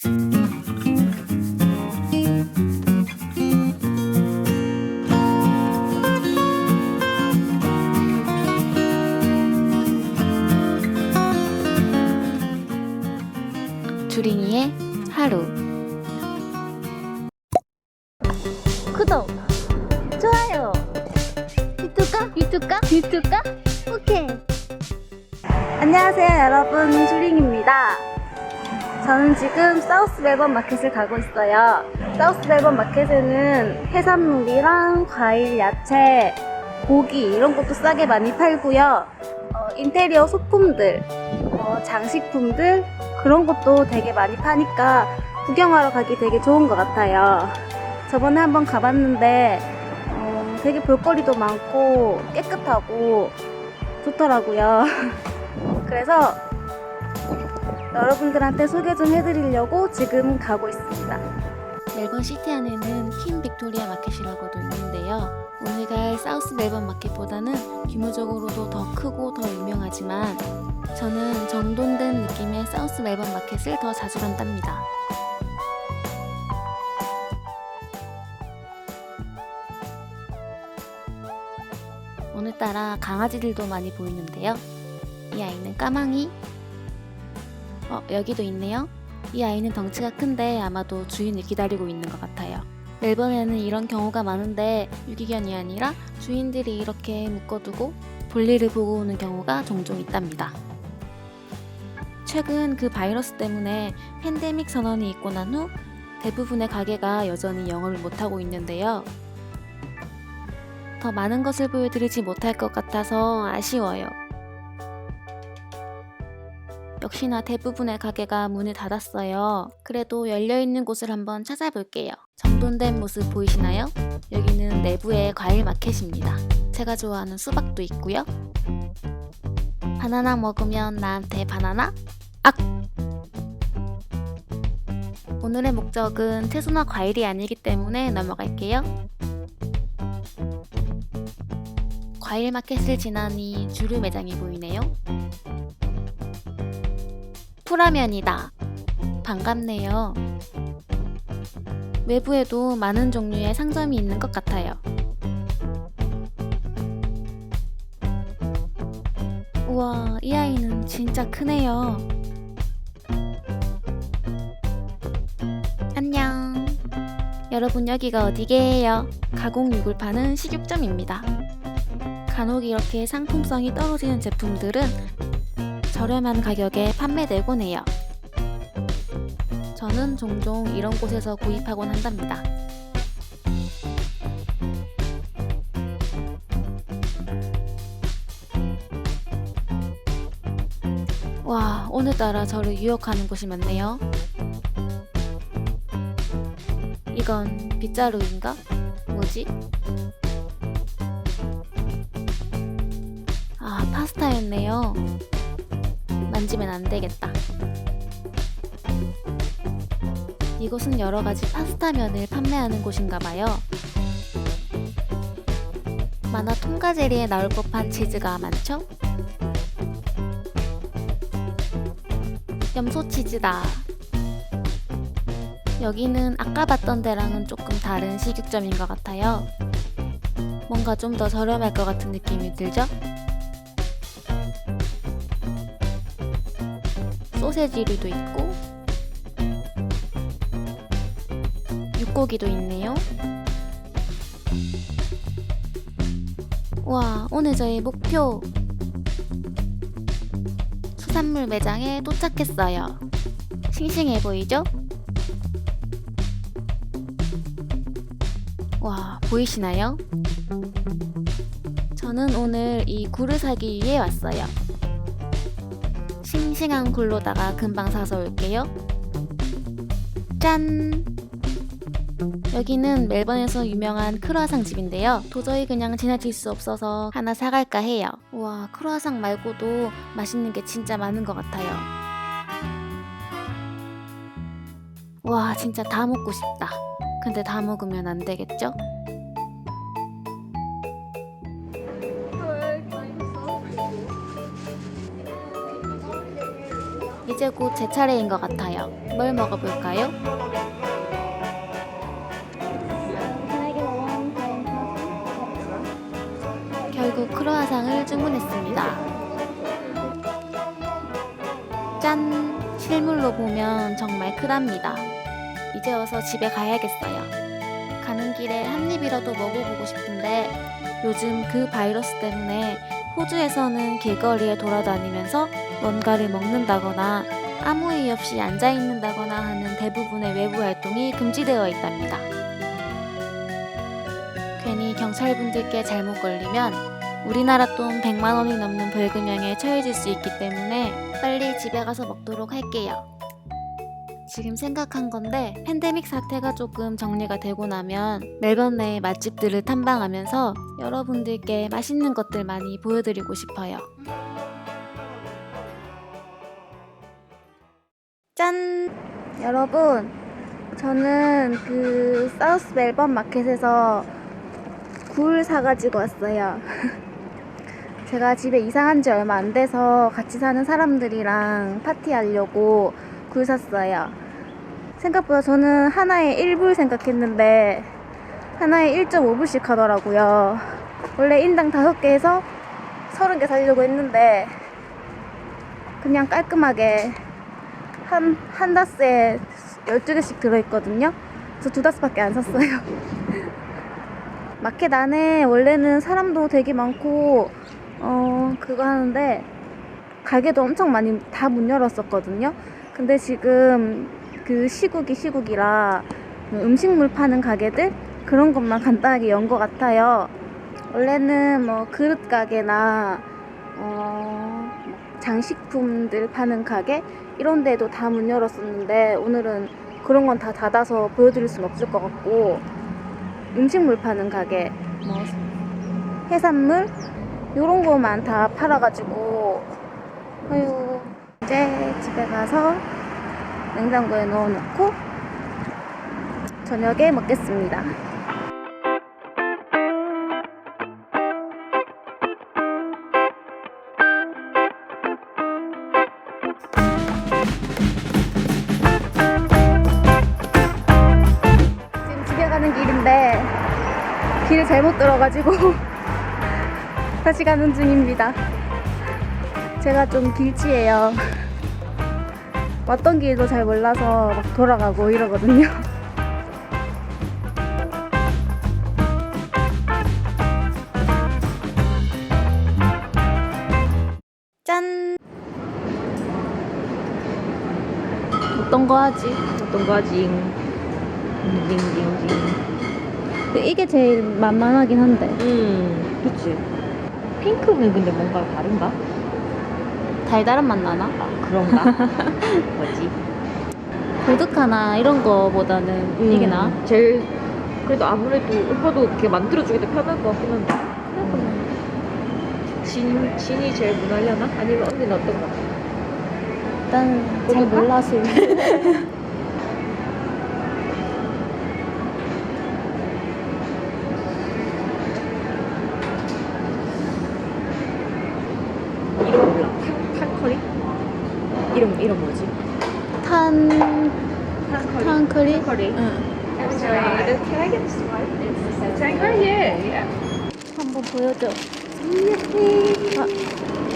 주링 지금 사우스 멜번 마켓을 가고 있어요. 사우스 멜번 마켓에는 해산물이랑 과일, 야채, 고기 이런 것도 싸게 많이 팔고요. 어, 인테리어 소품들, 어, 장식품들 그런 것도 되게 많이 파니까 구경하러 가기 되게 좋은 것 같아요. 저번에 한번 가봤는데 어, 되게 볼거리도 많고 깨끗하고 좋더라고요. 그래서 여러분들한테 소개 좀 해드리려고 지금 가고 있습니다. 멜번 시티 안에는 퀸 빅토리아 마켓이라고도 있는데요. 오늘 갈 사우스 멜번 마켓보다는 규모적으로도 더 크고 더 유명하지만 저는 정돈된 느낌의 사우스 멜번 마켓을 더 자주 간답니다. 오늘따라 강아지들도 많이 보이는데요. 이 아이는 까망이. 어, 여기도 있네요. 이 아이는 덩치가 큰데 아마도 주인을 기다리고 있는 것 같아요. 멜번에는 이런 경우가 많은데 유기견이 아니라 주인들이 이렇게 묶어두고 볼일을 보고 오는 경우가 종종 있답니다. 최근 그 바이러스 때문에 팬데믹 선언이 있고 난 후 대부분의 가게가 여전히 영업을 못하고 있는데요. 더 많은 것을 보여드리지 못할 것 같아서 아쉬워요. 역시나 대부분의 가게가 문을 닫았어요. 그래도 열려있는 곳을 한번 찾아볼게요. 정돈된 모습 보이시나요? 여기는 내부의 과일 마켓입니다. 제가 좋아하는 수박도 있고요. 바나나 먹으면 나한테 바나나? 악! 오늘의 목적은 채소나 과일이 아니기 때문에 넘어갈게요. 과일 마켓을 지나니 주류 매장이 보이네요. 풀라면이다. 반갑네요. 외부에도 많은 종류의 상점이 있는 것 같아요. 우와, 이 아이는 진짜 크네요. 안녕. 여러분 여기가 어디게요? 가공육을 파는 식육점입니다. 간혹 이렇게 상품성이 떨어지는 제품들은 저렴한 가격에 판매되곤 해요. 저는 종종 이런 곳에서 구입하곤 한답니다. 와, 오늘따라 저를 유혹하는 곳이 많네요. 이건 빗자루인가? 뭐지? 아, 파스타였네요. 만지면 안 되겠다. 이곳은 여러 가지 파스타면을 판매하는 곳인가 봐요. 만화 통과제리에 나올 법한 치즈가 많죠? 염소 치즈다. 여기는 아까 봤던 데랑은 조금 다른 식육점인 것 같아요. 뭔가 좀 더 저렴할 것 같은 느낌이 들죠? 소세지류도 있고 육고기도 있네요. 와, 오늘 저희 목표 수산물 매장에 도착했어요. 싱싱해 보이죠? 와, 보이시나요? 저는 오늘 이 굴을 사기 위해 왔어요. 싱싱한 굴로다가 금방 사서 올게요. 짠! 여기는 멜번에서 유명한 크루아상 집인데요. 도저히 그냥 지나칠 수 없어서 하나 사갈까 해요. 와, 크루아상 말고도 맛있는 게 진짜 많은 것 같아요. 와, 진짜 다 먹고 싶다. 근데 다 먹으면 안 되겠죠? 이제 곧 제 차례인 것 같아요. 뭘 먹어볼까요? 결국 크로아상을 주문했습니다. 짠! 실물로 보면 정말 크답니다. 이제 어서 집에 가야겠어요. 가는 길에 한 입이라도 먹어보고 싶은데 요즘 그 바이러스 때문에 호주에서는 길거리에 돌아다니면서 뭔가를 먹는다거나 아무 이유 없이 앉아 있는다거나 하는 대부분의 외부 활동이 금지되어 있답니다. 괜히 경찰분들께 잘못 걸리면 우리나라 돈 100만 원이 넘는 벌금형에 처해질 수 있기 때문에 빨리 집에 가서 먹도록 할게요. 지금 생각한 건데 팬데믹 사태가 조금 정리가 되고 나면 멜번 내의 맛집들을 탐방하면서 여러분들께 맛있는 것들 많이 보여드리고 싶어요. 짠! 여러분, 저는 그 사우스 멜번 마켓에서 굴 사가지고 왔어요. 제가 집에 이사한 지 얼마 안 돼서 같이 사는 사람들이랑 파티하려고 굴 샀어요. 생각보다 저는 하나에 1불 생각했는데 하나에 1.5불씩 하더라고요. 원래 인당 5개 해서 30개 사려고 했는데 그냥 깔끔하게 한, 한 다스에 12개씩 들어있거든요. 그래서 두 다스밖에 안 샀어요. 마켓 안에 원래는 사람도 되게 많고, 어, 그거 하는데, 가게도 엄청 많이 다 문 열었었거든요. 근데 지금 그 시국이 시국이라 음식물 파는 가게들? 그런 것만 간단하게 연 것 같아요. 원래는 뭐 그릇 가게나, 어, 장식품들 파는 가게? 이런 데도 다 문 열었었는데 오늘은 그런 건 다 닫아서 보여드릴 순 없을 것 같고 음식물 파는 가게 뭐 해산물 요런 거만 다 팔아가지고 아유 이제 집에 가서 냉장고에 넣어놓고 저녁에 먹겠습니다 길을 잘못 들어가지고 다시 가는 중입니다. 제가 좀 길치예요. 왔던 길도 잘 몰라서 막 돌아가고 이러거든요. 짠! 어떤 거 하지? 어떤 거지? 징징징. 근데 이게 제일 만만하긴 한데. 음, 그치. 핑크는 근데 뭔가 다른가? 달달한 맛 나나? 아, 그런가? 뭐지? 보드카나 이런 거보다는 이게 나? 음, 제일 그래도 아무래도 오빠도 이렇게 만들어주기도 편할 것 같긴 한데. 진, 진이 제일 무난하려나? 아니면 언니는 어떤 거? 일단 잘 보드카? 몰라서. 이름 몰라. 탕, 탕커리? 이름, 이름 뭐지? 탄, 탕커리. 탕크리? 탕커리. 응. Sorry, can I get this one? 탕커리? Yeah, yeah. 한번 보여줘.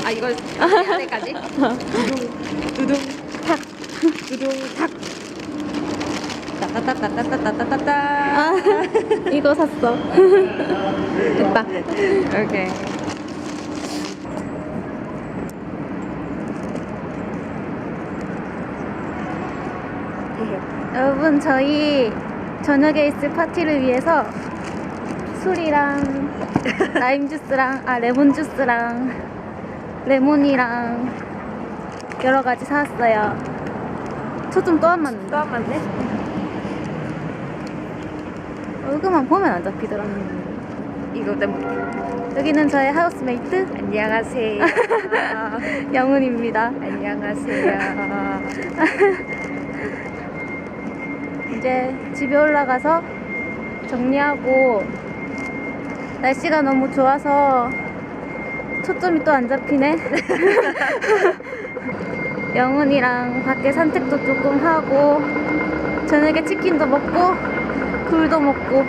아 이거 해야 돼까지? 두둥 두둥 탁 두둥 탁 따따따따따따따따따 아, 이거 샀어. 됐다. 오케이 여러분, 저희 저녁에 있을 파티를 위해서 술이랑 라임 주스랑, 아, 레몬 주스랑 레몬이랑 여러 가지 사왔어요. 초점 또 안 맞는다. 또한 번네 얼굴만 보면 안 잡히더라. 이거 때문에 여기는 저의 하우스메이트 안녕하세요 영훈입니다. 안녕하세요 이제 집에 올라가서 정리하고 날씨가 너무 좋아서 초점이 또 안 잡히네. 영훈이랑 밖에 산책도 조금 하고 저녁에 치킨도 먹고 굴도 먹고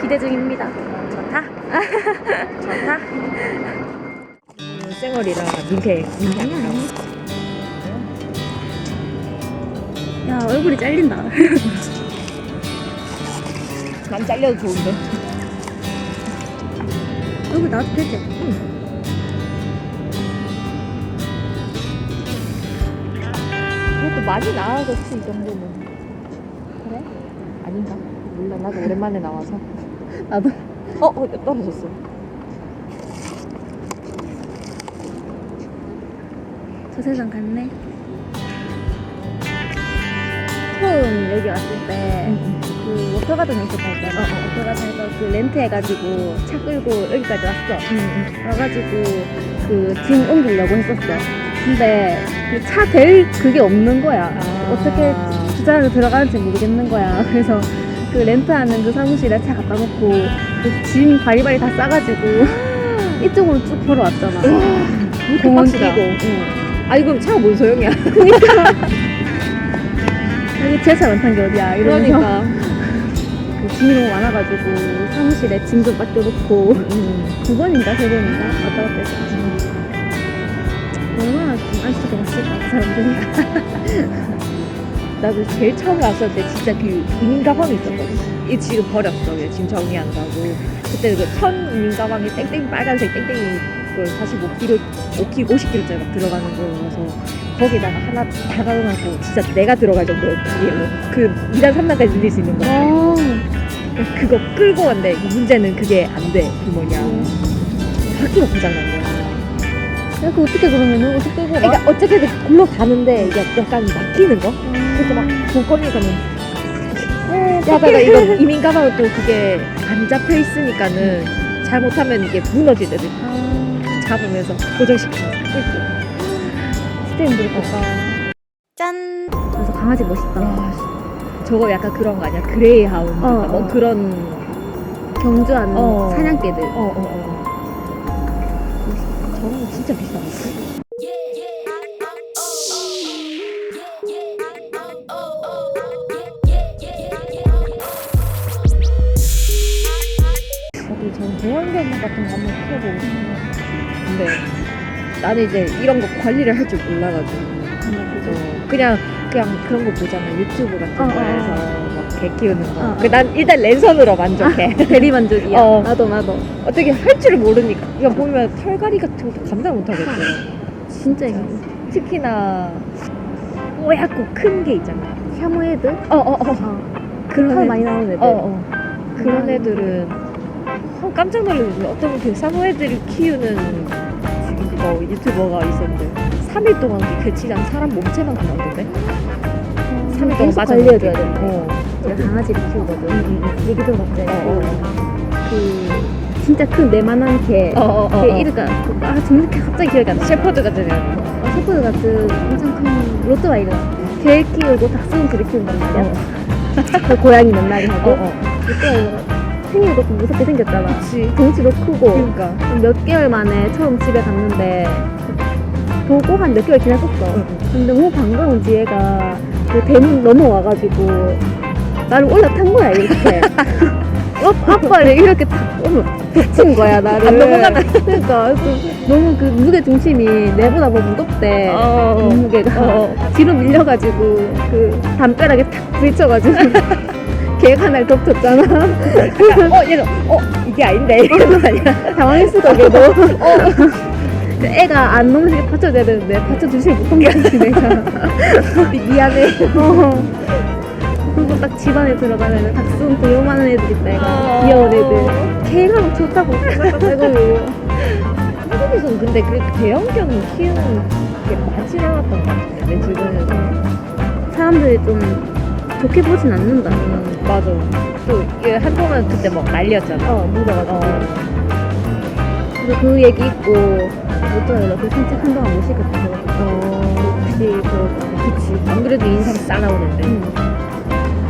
기대 중입니다. 좋다. 좋다. 쌩얼이랑 민폐. 야 얼굴이 잘린다. 난 잘려도 좋은데. 얼굴 나와도 되지? 그 것도 많이 나아졌지 이 정도면. 그래? 아닌가? 몰라 나도 오랜만에 나와서. 나도. 어, 어 떨어졌어. 저 세상 갔네. 처음 여기 왔을 때 그 워터가든에 있었다 했잖아. 워터가든에서 그 렌트 해가지고 차 끌고 여기까지 왔어. 와가지고 그 짐 옮기려고 했었어. 근데 그 차 될 그게 없는 거야. 어떻게 주차장에 들어가는지 모르겠는 거야. 그래서 그 렌트하는 그 사무실에 차 갖다 놓고 그짐 바리바리 다 싸가지고 이쪽으로 쭉 걸어왔잖아. 공원 빡시다. 뛰고. 아 이거 차가 뭔 소용이야? 여기 제일 잘 못한 게 어디야? 이러면서 그러니까. 그 짐이 너무 많아가지고 사무실에 짐 좀 맡겨놓고 두 번인가 세 번인가 왔다 갔다 했었지. 안쓰게 왔을까 그 사람들이. 나도 제일 처음에 왔을 때 진짜 그 이민 가방이 있었거든. 이 지금 버렸어. 얘 지금 정리한다고. 그때 그천 가방이 땡땡 빨간색 땡땡이 그 45kg, 5kg, 50kg짜리 막 들어가는 거여서 거기다가 하나 다 가져가고 진짜 내가 들어갈 정도였고 그 2단 3단까지 늘릴 수 있는 거. 어. 그거 끌고 왔는데 문제는 그게 안 돼. 그 뭐냐. 바퀴가 고장난 거야. 야, 그 어떻게 그러면은 어떻게 끌고 가? 그러니까 어쨌든 굴러 가는데 이게 약간 막히는 거? 그래서 막 돈거니까는 야다가 이거 이민 가방은 또 그게 안 잡혀 있으니까는 잘못하면 이게 무너지거든. 아, 잡으면서 고정시키면서 끌고. 진짜 힘들겠다. 짠. 그래서 강아지 멋있다. 와, 저거 약간 그런 거 아니야? 그레이 하운드. 어, 뭐 어. 그런. 경주하는 어. 사냥개들. 어, 어, 어. 저는 진짜 비싸겠어. 저도 저는 보안견 같은 거 한번 키워보고 싶어요. 근데 나는 이제 이런 거 관리를 할 줄 몰라가지고. 어, 그냥 그냥 그런 거 보잖아 유튜브 같은 어, 어, 거에서 막 개 키우는 거. 어, 어. 그 난 일단 랜선으로 만족해. 대리 만족이야. 어. 나도 나도. 어떻게 할 줄을 모르니까 그냥 보면 털갈이 같은 것도 감당 못 하겠어요. 진짜 이거. 특히나 뽀얗고 큰 게 있잖아. 샤무헤드? 어어 어. 어. 그런 털 애- 많이 나오는 애들. 어, 어. 그런 애들은 어, 깜짝 놀랐는데 어떤 그 사모애들을 키우는 그거 유튜버가 있었는데 3일 동안 그 개치장 사람 몸체만큼 나오던데? 3일 동안 계속 관리해줘야 돼. 어. 제가 강아지를 키우거든. 응, 응, 얘기 들어봤지? 어, 그 진짜 큰 내만한 개. 어, 어, 어, 걔 어. 이름가 그- 아 정말 갑자기 기억이 안 나. 셰퍼드 같은 애. 어, 셰퍼드 같은 엄청 큰 로트와이더. 걔 키우고 닥스훈트를 키운단 말이야. 그 고양이 몇 마리 하고. 어, 어. 생기도 좀 무섭게 생겼잖아. 그치. 덩치도 크고. 그러니까. 몇 개월 만에 처음 집에 갔는데 보고 한 몇 개월 지났었어. 응, 근데 너무 반가운지 얘가 그 대문 넘어와가지고 나를 올라탄 거야 이렇게. 어, 아빠를 이렇게 탁 어머 붙인 거야 나를. 안 넘어가나? 그러니까 그 너무 그 무게 중심이 내보다 더 무겁대. 어, 어. 몸무게가 어, 뒤로 밀려가지고 그 담벼락에 탁 부딪혀가지고 걔가 날 덮쳤잖아. 어, 얘는, 어, 이게 아닌데. 이런 거 아니야? 당황했어 걔도. 그 애가 안 넘어지게 받쳐줘야 되는데 받쳐주지 못한 거지 내가 미- 미안해. 어. 그리고 딱 집안에 들어가면 닥스훈트 요만한 애들 있다 애가 어. 귀여운 애들 걔가 막 좋다고 아이고 한국에서는 근데 그 대형견 키우는 게 많지 않았던 것 같은데, 내 주변에서. 사람들이 좀 좋게 보진 않는다 음, 맞아. 또, 이게 한동안 그때 막 난리였잖아. 어 묻어가지고 어. 그리고 그 얘기 있고 못하려 그 산책 한 동안 못 시켰다고 어. 혹시 그 그치. 안 그래도 인상 싸 나오는데. 응.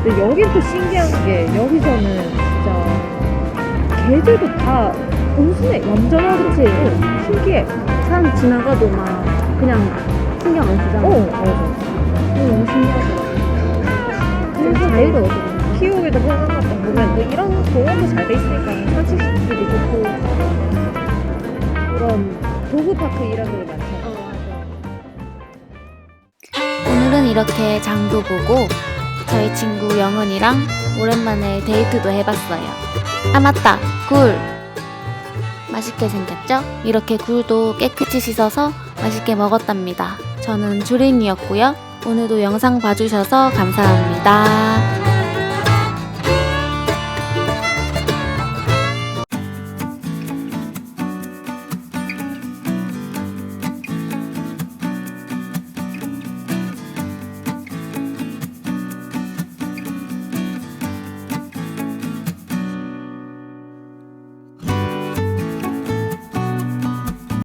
근데 여긴 또 신기한 게, 여기서는 진짜, 개들도 다 온순해. 그치. 응, 신기해. 사람 지나가도 막 그냥 신경 안 쓰잖아. 어, 맞아. 그게 너무 신기하더라고. 그래서 얻어. 키우기도 편한 것도 보면 뭐 이런 공원도 잘 돼 있으니까 산책시키기도 좋고 그런 도구 파크 이런 데 많잖아. 오늘은 이렇게 장도 보고 저희 친구 영은이랑 오랜만에 데이트도 해봤어요. 아 맞다 굴 맛있게 생겼죠? 이렇게 굴도 깨끗이 씻어서 맛있게 먹었답니다. 저는 주린이었고요. 오늘도 영상 봐주셔서 감사합니다.